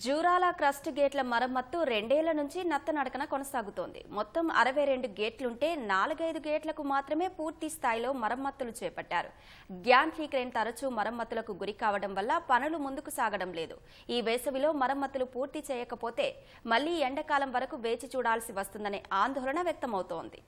Jurala crust గేట్ల మరమ్మత్తు రెండేళ్ళ నుంచి నత్తనడకన కొనసాగుతోంది. మొత్తం అరవై రెండు గేట్లుంటే నాలుగైదు గేట్లకు మాత్రమే పూర్తి స్థాయిలో మరమ్మతులు చేపట్టారు. గ్యాన్ క్రేన్ తరచూ మరమ్మతులకు గురి కావడం వల్ల పనులు ముందుకు సాగడం లేదు. ఈ వేసవిలో మరమ్మతులు పూర్తి చేయకపోతే మళ్ళీ ఎండాకాలం వరకు వేచి చూడాల్సి వస్తుందనే ఆందోళన వ్యక్తమవుతోంది.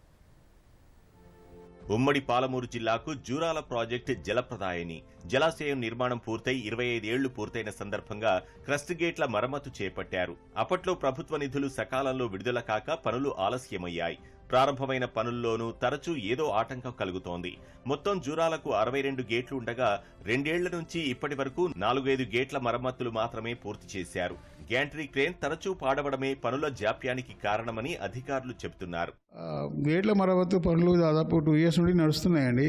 ఉమ్మడి పాలమూరు జిల్లాకు జూరాల ప్రాజెక్టు జలప్రదాయని జలాశయం నిర్మాణం పూర్తయి ఇరవై ఐదేళ్ళు పూర్తయిన సందర్భంగా క్రస్ట్ గేట్ల మరమ్మతు చేపట్టారు. అప్పట్లో ప్రభుత్వ నిధులు సకాలంలో విడుదల కాక పనులు ఆలస్యమయ్యాయి. ప్రారంభమైన పనుల్లోనూ తరచూ ఏదో ఆటంకం కలుగుతోంది. మొత్తం జూరాలకు అరవై రెండు గేట్లు ఉండగా రెండేళ్ళ నుంచి ఇప్పటి వరకు నాలుగైదు గేట్ల మరమ్మతులు మాత్రమే పూర్తి చేశారు. గ్యాంట్రీ క్రేన్ తరచూ పాడవడమే పనుల జాప్యానికి కారణమని అధికారులు చెబుతున్నారు. గేట్ల మరమ్మతు పనులు దాదాపు టూ ఇయర్స్ నుండి నడుస్తున్నాయండి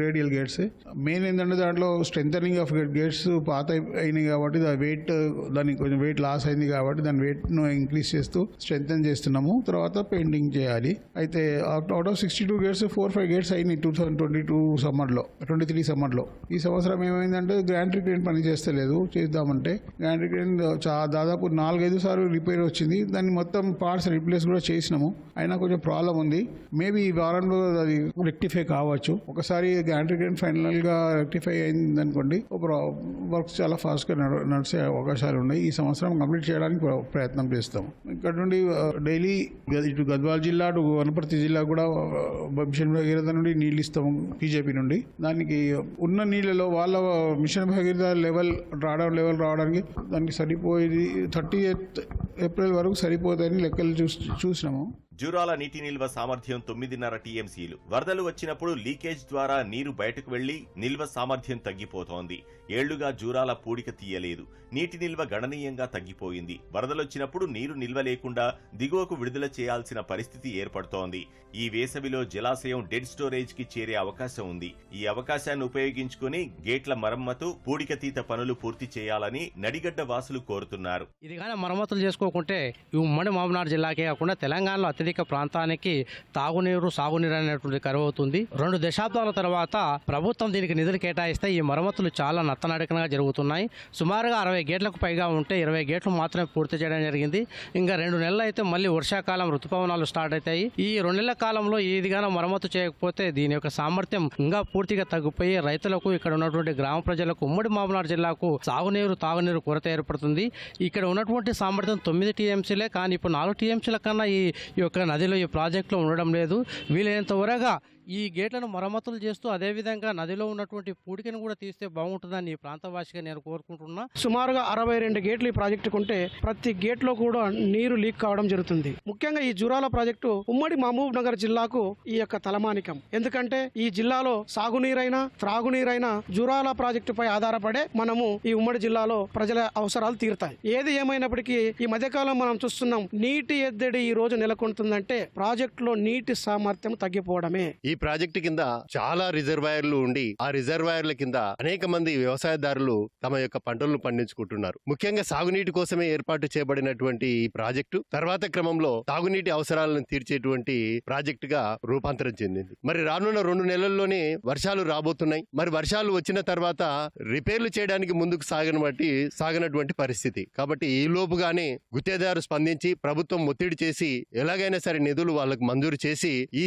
రేడియల్ గేట్స్ మెయిన్ ఏంటంటే దాంట్లో స్ట్రెంథనింగ్ ఆఫ్ గేట్స్ పాత అయినాయి కాబట్టి దాని వెయిట్ దానికి కొంచెం వెయిట్ లాస్ అయింది కాబట్టి దాని వెయిట్ను ఇంక్రీజ్ చేస్తూ స్ట్రెంథన్ చేస్తున్నాము. తర్వాత పెయింటింగ్ చేయాలి. అయితే out of sixty two gates four five gates అయినాయి టూ థౌసండ్ ట్వంటీ టూ సమ్మర్లో ట్వంటీ త్రీ సమ్మర్లో ఈ సంవత్సరం ఏమైందంటే గ్రాంట్రీ క్రేన్ పని చేస్తలేదు చేద్దామంటే గ్రాంట్రీ క్రేన్ చాలా దాదాపు నాలుగైదు సార్లు రిపేర్ వచ్చింది. దాన్ని మొత్తం పార్ట్స్ రీప్లేస్ కూడా చేసినాము. అయినా కొంచెం ప్రాబ్లం ఉంది. మేబీ ఈ వారంలో అది రెక్టిఫై కావచ్చు. ఒకసారి గ్రాంట్రీ క్రేన్ ఫైనల్గా రెక్టిఫై అయింది అనుకోండి వర్క్స్ చాలా ఫాస్ట్గా నడ- నడిచే అవకాశాలు ఉన్నాయి. ఈ సంవత్సరం కంప్లీట్ చేయడానికి ప్రయత్నం చేస్తాం. ఇక్కడ నుండి డైలీ ఇటు గద్వాల జిల్లా అటు వనపర్తి జిల్లా కూడా మిషన్ భగీరథ నుండి నీళ్ళు ఇస్తాము బీజేపీ నుండి. దానికి ఉన్న నీళ్ళలో వాళ్ళ మిషన్ భగీరథ లెవెల్ రావడం లెవెల్ రావడానికి దానికి సరిపోయేది థర్టీ ఏప్రిల్ వరకు సరిపోతుందని లెక్కలు చూసి చూసినాము. జూరాల నీటి నిల్వ సామర్థ్యం తొమ్మిదిన్నర టీఎంసీలు. వరదలు వచ్చినప్పుడు లీకేజ్ ద్వారా నీరు బయటకు వెళ్ళి నిల్వ సామర్థ్యం తగ్గిపోతోంది. ఏళ్ళుగా జూరాల పూడిక తీయలేదు. నీటి నిల్వ గణనీయంగా తగ్గిపోయింది. వరదలొచ్చినప్పుడు నీరు నిల్వ లేకుండా దిగువకు విడుదల చేయాల్సిన పరిస్థితి ఏర్పడుతోంది. ఈ వేసవిలో జలాశయం డెడ్ స్టోరేజ్కి చేరే అవకాశం ఉంది. ఈ అవకాశాన్ని ఉపయోగించుకుని గేట్ల మరమ్మతు పూడికతీత పనులు పూర్తి చేయాలని నడిగడ్డ వాసులు కోరుతున్నారు. ఇది మరమ్మతులు చేసుకోకుంటే ఉమ్మడి మామనాడు జిల్లాకే కాకుండా తెలంగాణలో అత్యధిక ప్రాంతానికి తాగునీరు సాగునీరు అనేటువంటి కరువు అవుతుంది. రెండు దశాబ్దాల తర్వాత ప్రభుత్వం దీనికి నిధులు కేటాయిస్తే ఈ మరమ్మతులు చాలా నత్తనడకనగా జరుగుతున్నాయి. సుమారుగా అరవై గేట్లకు పైగా ఉంటే ఇరవై గేట్లు మాత్రమే పూర్తి చేయడం జరిగింది. ఇంకా రెండు నెలలు అయితే మళ్ళీ వర్షాకాలం ఋతుపవనాలు స్టార్ట్ అవుతాయి. ఈ రెండు నెలల కాలంలో ఇదిగానో మరమ్మతు చేయకపోతే దీని యొక్క సామర్థ్యం ఇంకా పూర్తిగా తగ్గిపోయి రైతులకు ఇక్కడ ఉన్నటువంటి గ్రామ ప్రజలకు ఉమ్మడి మామనాడు జిల్లాకు సాగునీరు తాగునీరు కొరత ఏర్పడుతుంది. ఇక్కడ ఉన్నటువంటి సామర్థ్యం తొమ్మిది టీఎంసీలే కానీ ఇప్పుడు నాలుగు టీఎంసీల కన్నా ఈ యొక్క నదిలో ఈ ప్రాజెక్టులో ఉండడం లేదు. వీలైనంత త్వరగా ఈ గేట్లను మరమ్మతులు చేస్తూ అదేవిధంగా నదిలో ఉన్నటువంటి పూడికను కూడా తీస్తే బాగుంటుందని ఈ ప్రాంతవాసిగా నేను కోరుకుంటున్నా. సుమారుగా అరవై రెండు గేట్లు ఈ ప్రాజెక్టుకు ఉంటే ప్రతి గేట్లో కూడా నీరు లీక్ కావడం జరుగుతుంది. ముఖ్యంగా ఈ జురాల ప్రాజెక్టు ఉమ్మడి మహబూబ్ నగర్ జిల్లాకు ఈ యొక్క తలమానికం. ఎందుకంటే ఈ జిల్లాలో సాగునీరైనా త్రాగునీరైనా జురాల ప్రాజెక్టు పై ఆధారపడే మనము ఈ ఉమ్మడి జిల్లాలో ప్రజల అవసరాలు తీరుతాయి. ఏది ఏమైనప్పటికీ ఈ మధ్యకాలం మనం చూస్తున్నాం నీటి ఎద్దడి ఈ రోజు నెలకొంటుందంటే ప్రాజెక్టులో నీటి సామర్థ్యం తగ్గిపోవడమే. ఈ ప్రాజెక్టు కింద చాలా రిజర్వాయర్లు ఉండి ఆ రిజర్వాయర్ల కింద అనేక మంది వ్యవసాయదారులు తమ యొక్క పంటలను పండించుకుంటున్నారు. ముఖ్యంగా సాగునీటి కోసమే ఏర్పాటు చేయబడినటువంటి ఈ ప్రాజెక్టు తర్వాత క్రమంలో తాగునీటి అవసరాలను తీర్చేటువంటి ప్రాజెక్టుగా రూపాంతరం చెందింది. మరి రానున్న రెండు నెలల్లోనే వర్షాలు రాబోతున్నాయి. మరి వర్షాలు వచ్చిన తర్వాత రిపేర్లు చేయడానికి ముందుకు సాగని బట్టి సాగనటువంటి పరిస్థితి. కాబట్టి ఈ లోపుగానే గుత్తేదారు స్పందించి ప్రభుత్వం ఒత్తిడి చేసి ఎలాగైనా సరే నిధులు వాళ్ళకు మంజూరు చేసి ఈ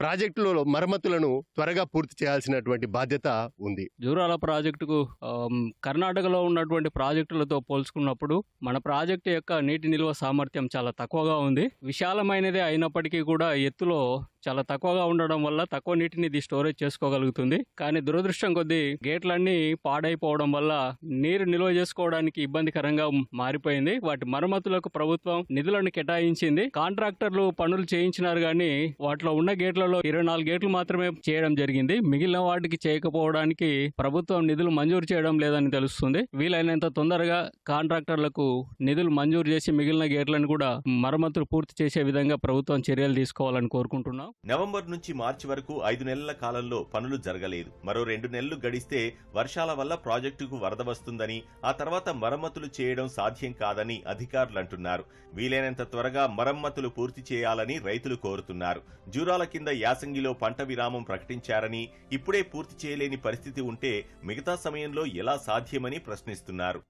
ప్రాజెక్టులో మరమ్మతులను త్వరగా పూర్తి చేయాల్సినటువంటి బాధ్యత ఉంది. జూరాల ప్రాజెక్టుకు కర్ణాటకలో ఉన్నటువంటి ప్రాజెక్టులతో పోల్చుకున్నప్పుడు మన ప్రాజెక్టు యొక్క నీటి నిల్వ సామర్థ్యం చాలా తక్కువగా ఉంది. విశాలమైనదే అయినప్పటికీ కూడా ఎత్తులో చాలా తక్కువగా ఉండడం వల్ల తక్కువ నీటిని ఇది స్టోరేజ్ చేసుకోగలుగుతుంది. కానీ దురదృష్టం కొద్దీ గేట్లన్నీ పాడైపోవడం వల్ల నీరు నిల్వ చేసుకోవడానికి ఇబ్బందికరంగా మారిపోయింది. వాటి మరమ్మతులకు ప్రభుత్వం నిధులను కేటాయించింది. కాంట్రాక్టర్లు పనులు చేయించినారు కానీ వాటిలో ఉన్న గేట్లలో ఇరవై నాలుగు గేట్లు మాత్రమే చేయడం జరిగింది. మిగిలిన వాటికి చేయకపోవడానికి ప్రభుత్వం నిధులు మంజూరు చేయడం లేదని తెలుస్తుంది. వీలైనంత తొందరగా కాంట్రాక్టర్లకు నిధులు మంజూరు చేసి మిగిలిన గేట్లను కూడా మరమ్మతులు పూర్తి చేసే విధంగా ప్రభుత్వం చర్యలు తీసుకోవాలని కోరుకుంటున్నాం. నవంబర్ నుంచి మార్చి వరకు ఐదు నెలల కాలంలో పనులు జరగలేదు. మరో రెండు నెలలు గడిస్తే వర్షాల వల్ల ప్రాజెక్టుకు వరద వస్తుందని ఆ తర్వాత మరమ్మతులు చేయడం సాధ్యం కాదని అధికారులు అంటున్నారు వీలైనంత త్వరగా మరమ్మతులు పూర్తి చేయాలని రైతులు కోరుతున్నారు. జూరాల కింద యాసంగిలో పంట విరామం ప్రకటించారని ఇప్పుడే పూర్తి చేయలేని పరిస్థితి ఉంటే మిగతా సమయంలో ఎలా సాధ్యమని ప్రశ్నిస్తున్నారు.